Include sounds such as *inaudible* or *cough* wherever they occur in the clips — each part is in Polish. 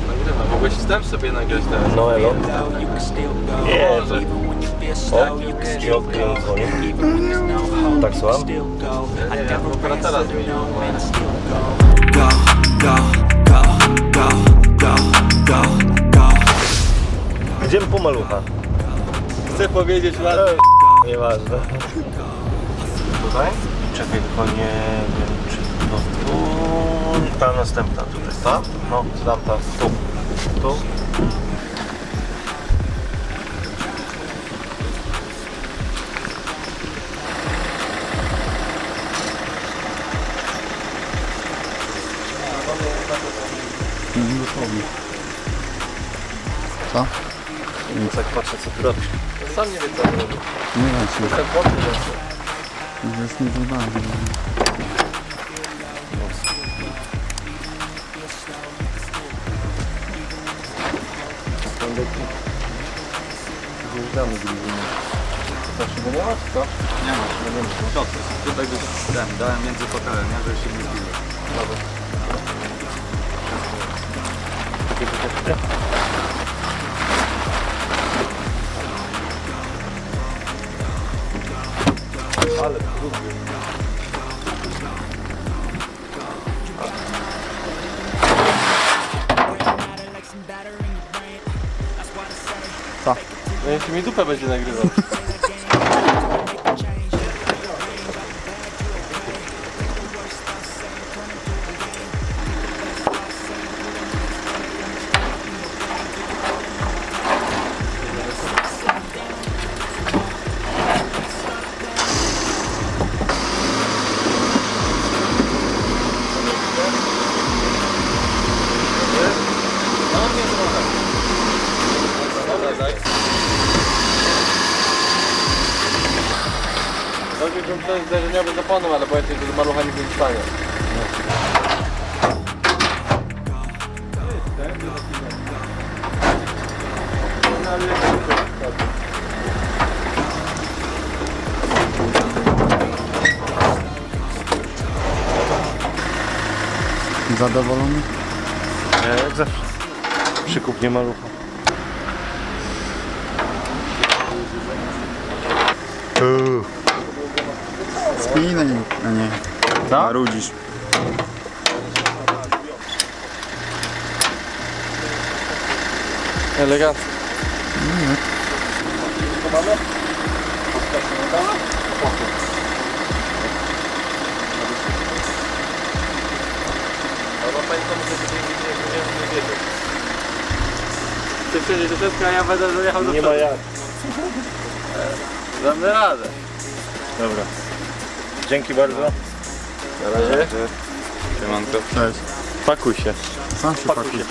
nagrywa. Mogłeś wstęp sobie nagrać teraz. No elo. Nie, Może. O, i odkryłem dzwoni. Tak słucham? Ja nie wiem, operatora zmienił. go, go, go, go, go, go, go. Idziemy po malucha. Chcę powiedzieć ładnie. Nieważne. Tutaj? Czekaj, tylko nie wiem, czy to tu... Ta następna tutaj. Ta? No, tamta. Tu. Tu. Co? Więc tak patrzę, co ty robisz. Sam nie wie co on robi. Nie wiem, czy Tak się. to jest nie wygląda. Liwina. Zawsze go nie ma, czy co? Nie ma, nie ma. Środku. Tutaj dałem, dałem między fotelem, nie? Żeby się nie zbiło. Ale trudny. No jeśli mi dupę będzie nagrywał. Ten zderzeniowy zapomniał, ale boję się, że do malucha nigdy nie stanie. Zadowolony? Nie, jak zawsze. Przykupnie malucha. Uuu. Spinaj, a nie. Co? Marudzisz. Elegancko. Albo pamiętam, że tutaj nie, nie, nie wiedział. Ty do środka, a ja będę dojechał do Nie ma przodu. jak. Damy radę. Dobra. Dzięki bardzo. Na razie. Siemanko. Cześć. Pakuj się. Sam się Pakuj pakuj. się.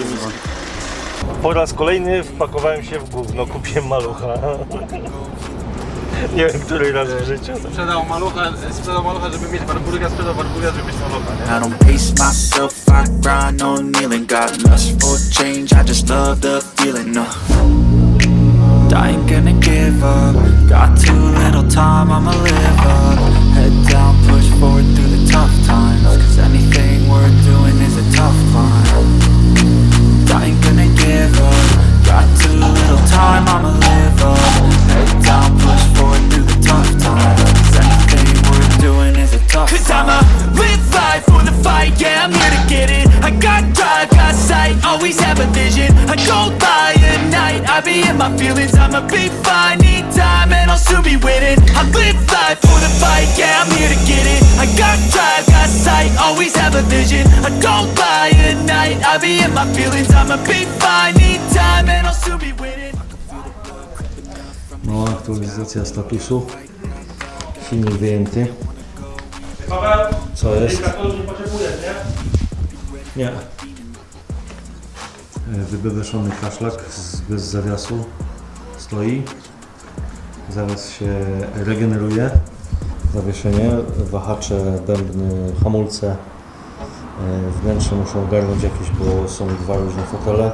Po raz kolejny wpakowałem się w gówno, kupiłem malucha. *laughs* Nie wiem, który raz w życiu. Sprzedał malucha, sprzedał malucha, żeby mieć barburga, sprzedał barburga, żeby mieć malucha, nie? I don't pace myself, I grind on kneeling. Got lust for change, I just love the feeling. No, I ain't gonna give up. Got too little time, I'ma live up. Head down, push forward through the tough times. Cause anything worth doing is a tough climb. I ain't gonna give up. Got too little time, I'ma live up. Head down, push forward through the tough times. Cause anything worth doing is a tough Cause I'ma live life for the fight, yeah, I'm here to get it. I got drive, got sight, always have a vision. I don't lie at night, I be in my feelings. I'ma be fine, My feelings. I'ma be fine, need time, and I'll soon be winning. No, aktualizacja statusu. Silnik wyjęty. Co jest? Nie. E, Wybebeszony kaszlak bez zawiasu stoi. Zaraz się regeneruje. Zawieszenie, wahacze, bębny, hamulce. E, Wnętrze muszą ogarnąć jakieś, bo są dwa różne fotele.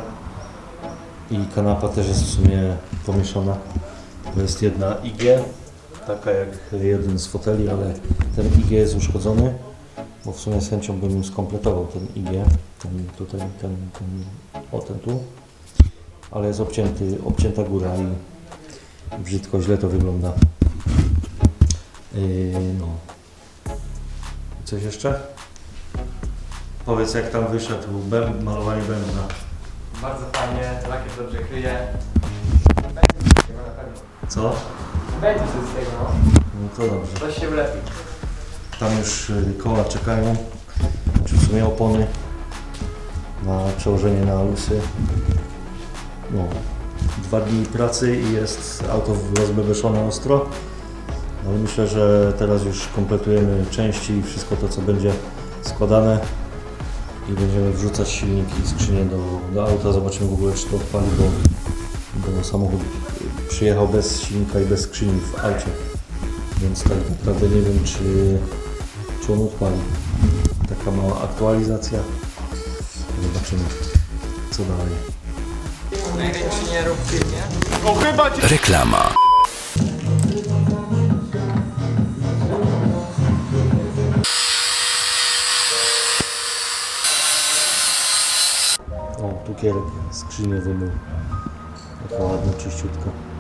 I kanapa też jest w sumie pomieszana. To jest jedna IG, taka jak jeden z foteli, ale ten IG jest uszkodzony, bo w sumie z chęcią bym skompletował ten IG, ten tutaj, ten, ten o ten tu, ale jest obcięty, obcięta góra i brzydko, źle to wygląda. Yy, no. Coś jeszcze? Powiedz jak tam wyszedł bęb, malowanie bębna. Bardzo fajnie, lakier dobrze kryje. Będzie coś z tego na pewno. Co? Będzie coś z tego, no. No to dobrze. Coś się ulepi. Tam już y, koła czekają, czy w sumie opony na przełożenie na alusy. No, dwa dni pracy i jest auto rozbebeszone ostro. Ale myślę, że teraz już kompletujemy części i wszystko to, co będzie składane i będziemy wrzucać silniki i skrzynie do, do auta. Zobaczymy w ogóle, czy to odpali, bo, bo samochód przyjechał bez silnika i bez skrzyni w aucie. Więc tak naprawdę nie wiem, czy, czy on odpali. Taka mała aktualizacja. Zobaczymy, co dalej. Reklama. Cukierek skrzynię wymył. Taka ładna, czyściutka.